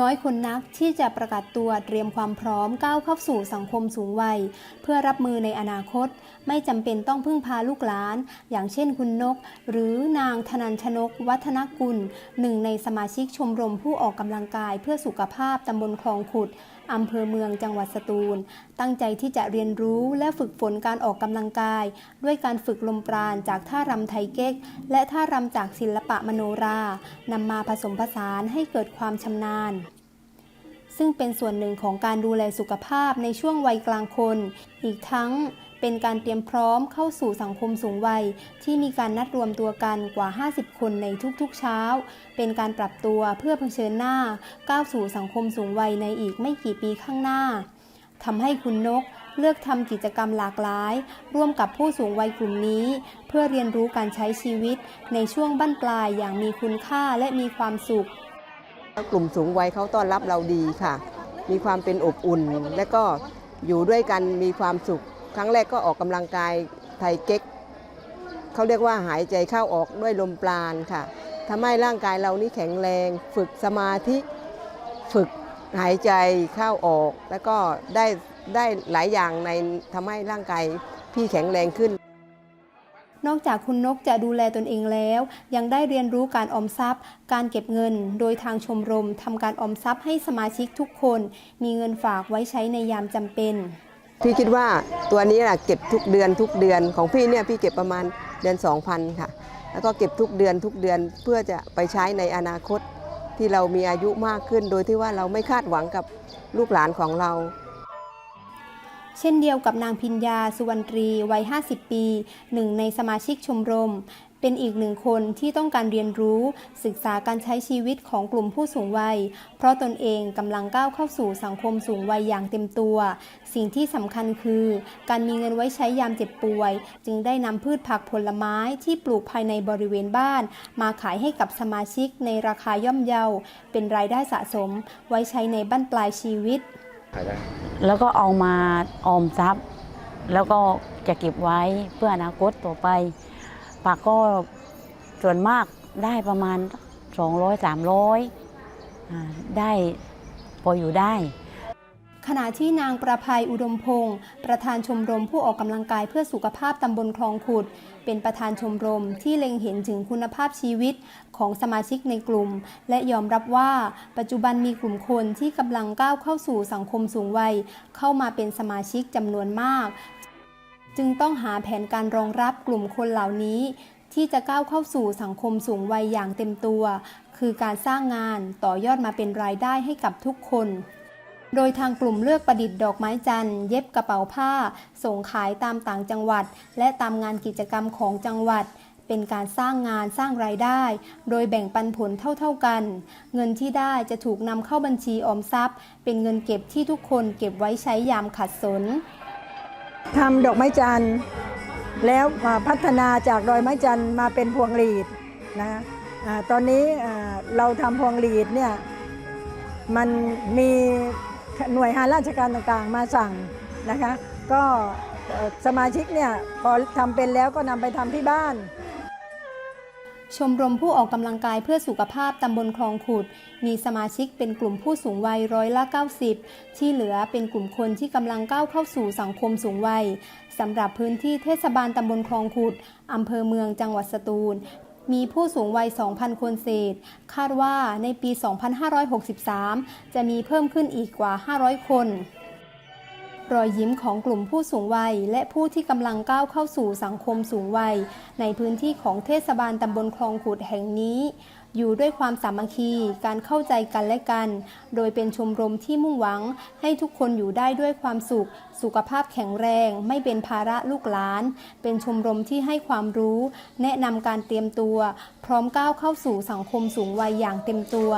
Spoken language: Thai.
น้อยคนนักที่จะประกาศตัวเตรียมความพร้อมก้าวเข้าสู่สังคมสูงวัย เพื่อรับมือในอนาคต ไม่จำเป็นต้องพึ่งพาลูกหลาน อย่างเช่นคุณนก หรือนางธนันชนก วัฒนกุล หนึ่งในสมาชิกชมรมผู้ออกกำลังกายเพื่อสุขภาพตำบลคลองขุด อำเภอเมืองจังหวัดสตูล ตั้งใจที่จะเรียนรู้และฝึกฝนการออกกำลังกาย ด้วยการฝึกลมปราณจากท่ารำไทยเก๊ก และท่ารำจากศิลปะมโนรานำมาผสมผสานให้เกิดความชำนาญ ซึ่งเป็นส่วนหนึ่งของการดูแลสุขภาพในช่วงวัยกลางคน อีกทั้ง เป็นการเตรียมพร้อมเข้าสู่สังคมสูงวัย ที่มีการนัดรวมตัวกันกว่า 50 คนในทุกๆเช้า เป็นการปรับตัวเพื่อเผชิญหน้า ก้าวสู่สังคมสูงวัยในอีกไม่กี่ปีข้างหน้าทำให้คุณนกเลือกทำกิจกรรมหลากหลาย ร่วมกับผู้สูงวัยกลุ่มนี้ เพื่อเรียนรู้การใช้ชีวิตในช่วงบั้นปลายอย่างมีคุณค่าและมีความสุข กลุ่มสูงวัยเขาต้อนรับเราดีค่ะ มีความเป็นอบอุ่น และก็อยู่ด้วยกันมีความสุข ครั้งแรกก็ออกกำลังกายไทยเก๊กเขาเรียกว่าหายใจเข้าออกด้วยลมปราณค่ะทำให้ร่างกายเรานี่แข็งแรง ฝึกสมาธิฝึกหายใจเข้าออก แล้วก็ได้ได้หลายอย่างในทำให้ร่างกายพี่แข็งแรงขึ้นนอกจากคุณนกจะดูแลตนเองแล้ว ยังได้เรียนรู้การออมทรัพย์ การเก็บเงิน โดยทางชมรมทำการออมทรัพย์ให้สมาชิกทุกคน มีเงินฝากไว้ใช้ในยามจำเป็น พี่คิดว่าตัวนี้แหละเก็บทุกเดือนทุกเดือนของพี่เนี่ยพี่เก็บประมาณเดือน 2,000 ค่ะ แล้วก็เก็บทุกเดือนทุกเดือนเพื่อจะไปใช้ในอนาคตที่เรามีอายุมากขึ้น โดยที่ว่าเราไม่คาดหวังกับลูกหลานของเรา เช่นเดียวกับนางพิญญาสุวรรณตรีวัย 50 ปีหนึ่งในสมาชิกชมรม เป็นอีกหนึ่งคนที่ต้องการเรียนรู้ศึกษาการใช้ชีวิตของกลุ่มผู้สูงวัย เพราะตนเองกำลังก้าวเข้าสู่สังคมสูงวัยอย่างเต็มตัว สิ่งที่สำคัญคือ การมีเงินไว้ใช้ยามเจ็บป่วย จึงได้นำพืชผักผลไม้ที่ปลูกภายในบริเวณบ้าน มาขายให้กับสมาชิกในราคาย่อมเยา เป็นรายได้สะสม ไว้ใช้ในบั้นปลายชีวิต ขายได้ แล้วก็เอามาออมทรัพย์ แล้วก็จะเก็บไว้เพื่ออนาคตต่อไปปากก็ส่วนมากได้ประมาณ 200 300อ่าได้พออยู่ได้ ขณะที่นางประภัยอุดมพงศ์ประธานชมรมผู้ออกกำลังกายเพื่อสุขภาพตำบลคลองขุด เป็นประธานชมรมที่เล็งเห็นถึงคุณภาพชีวิตของสมาชิกในกลุ่ม และยอมรับว่า ปัจจุบันมีกลุ่มคนที่กำลังก้าวเข้าสู่สังคมสูงวัย เข้ามาเป็นสมาชิกจำนวนมาก จึงต้องหาแผนการรองรับกลุ่มคนเหล่านี้ ที่จะก้าวเข้าสู่สังคมสูงวัยอย่างเต็มตัว คือการสร้างงานต่อยอดมาเป็นรายได้ให้กับทุกคน โดยทางกลุ่มเลือกประดิษฐ์ดอกไม้จันทร์เย็บกระเป๋าผ้า ส่งขายตามต่างจังหวัด และตามงานกิจกรรมของจังหวัด เป็นการสร้างงานสร้างรายได้ โดยแบ่งปันผลเท่าๆกัน เงินที่ได้จะถูกนำเข้าบัญชีออมทรัพย์ เป็นเงินเก็บที่ทุกคนเก็บไว้ใช้ยามขัดสนทำดอกไม้จันทร์แล้วพัฒนาจากดอกไม้จันทร์มาเป็นพวงหลีดนะอาตอนนี้เราทำพวงหลีดเนี่ยมันมี หน่วยงานราชการต่างๆ มาสั่งนะคะ ก็สมาชิกเนี่ยพอทำเป็นแล้วก็นำไปทำที่บ้าน ชมรมผู้ออกกำลังกายเพื่อสุขภาพตำบลคลองขุด มีสมาชิกเป็นกลุ่มผู้สูงวัยร้อยละ 90 ที่เหลือเป็นกลุ่มคนที่กำลังก้าวเข้าสู่สังคมสูงวัยสำหรับพื้นที่เทศบาลตำบลคลองขุดอำเภอเมืองจังหวัดสตูล มีผู้สูงวัย 2,000 คนเศษ คาดว่าในปี 2563 จะมีเพิ่มขึ้นอีกกว่า 500 คน รอยยิ้มของกลุ่มผู้สูงวัย และผู้ที่กำลังก้าวเข้าสู่สังคมสูงวัย ในพื้นที่ของเทศบาลตำบลคลองขุดแห่งนี้ อยู่ด้วยความสามัคคี การเข้าใจกันและกัน โดยเป็นชมรมที่มุ่งหวัง ให้ทุกคนอยู่ได้ด้วยความสุข สุขภาพแข็งแรง ไม่เป็นภาระลูกหลาน เป็นชมรมที่ให้ความรู้ แนะนำการเตรียมตัว พร้อมก้าวเข้าสู่สังคมสูงวัยอย่างเต็มตัว